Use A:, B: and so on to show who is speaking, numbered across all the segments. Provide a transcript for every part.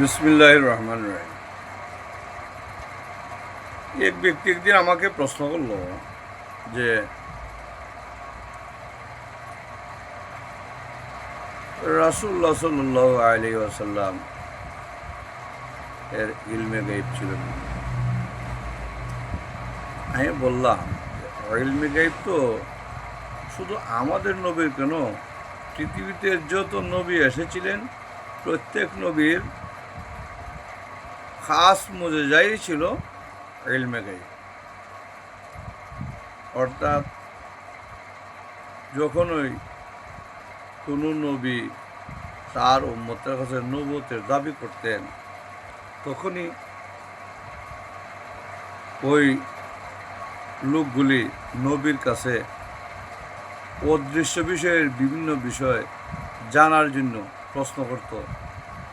A: বিসমিল্লাহ রহমান রাহিম। এক ব্যক্তি একদিন আমাকে প্রশ্ন করল যে রাসুল্লাহ সাল্লাহ আলী আসাল্লাম এর ইলমে গাইব ছিল আমি বললাম, ইলমে গাইব তো শুধু আমাদের নবীর কেন? পৃথিবীতে যত নবী এসেছিলেন, প্রত্যেক নবীর খাস মজাই ছিল ইলমে গাইব অর্থাৎ যখন ওই কোনো নবী তার উম্মতের কাছে নবতের দাবি করতেন, তখনই ওই লোকগুলি নবীর কাছে অদৃশ্য বিষয়ের বিভিন্ন বিষয় জানার জন্য প্রশ্ন করত।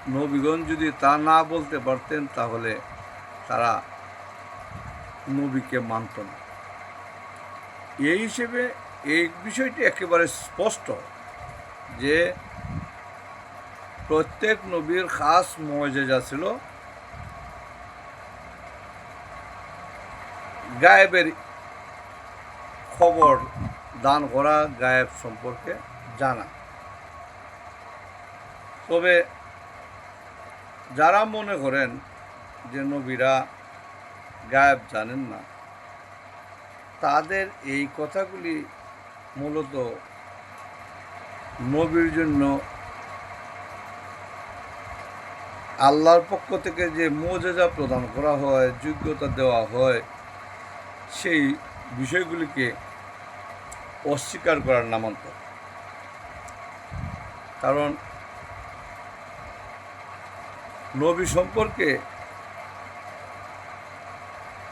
A: নবীগণ যদি তা না বলতে পারতেন, তাহলে তারা নবীকে মানত না। এই হিসেবে এই বিষয়টি একেবারে স্পষ্ট যে প্রত্যেক নবীর খাস মজেজা ছিল গায়েবের খবর দান করা, গায়েব সম্পর্কে জানা। তবে যারা মনে করেন যে নবীরা গায়েব জানেন না, তাদের এই কথাগুলি মূলত নবীর জন্য আল্লাহর পক্ষ থেকে যে মর্যাদা প্রদান করা হয়, যোগ্যতা দেওয়া হয়, সেই বিষয়গুলিকে অস্বীকার করার নামান্তর কারণ নবী সম্পর্কে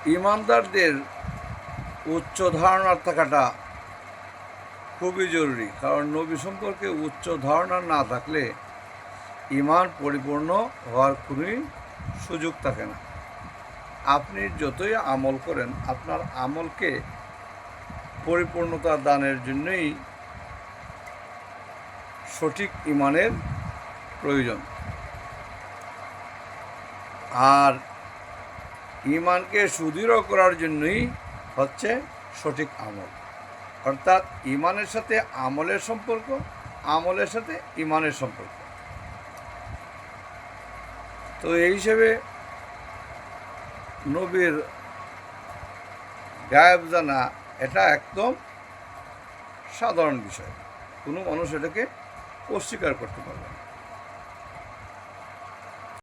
A: ইমানদারদের উচ্চ ধারণার থাকাটা খুবই জরুরি। কারণ নবী সম্পর্কে উচ্চ ধারণা না থাকলে ইমান পরিপূর্ণ হওয়ার কোনোই সুযোগ থাকে না। আপনি যতই আমল করেন, আপনার আমলকে পরিপূর্ণতা দানের জন্যই সঠিক ইমানের প্রয়োজন। আর ইমানকে সুদৃঢ় করার জন্যই হচ্ছে সঠিক আমল। অর্থাৎ ইমানের সাথে আমলের সম্পর্ক, আমলের সাথে ইমানের সম্পর্ক। তো এই হিসেবে নবীর গায়েব জানা এটা একদম সাধারণ বিষয়। কোনো মানুষ এটাকে অস্বীকার করতে পারবে না।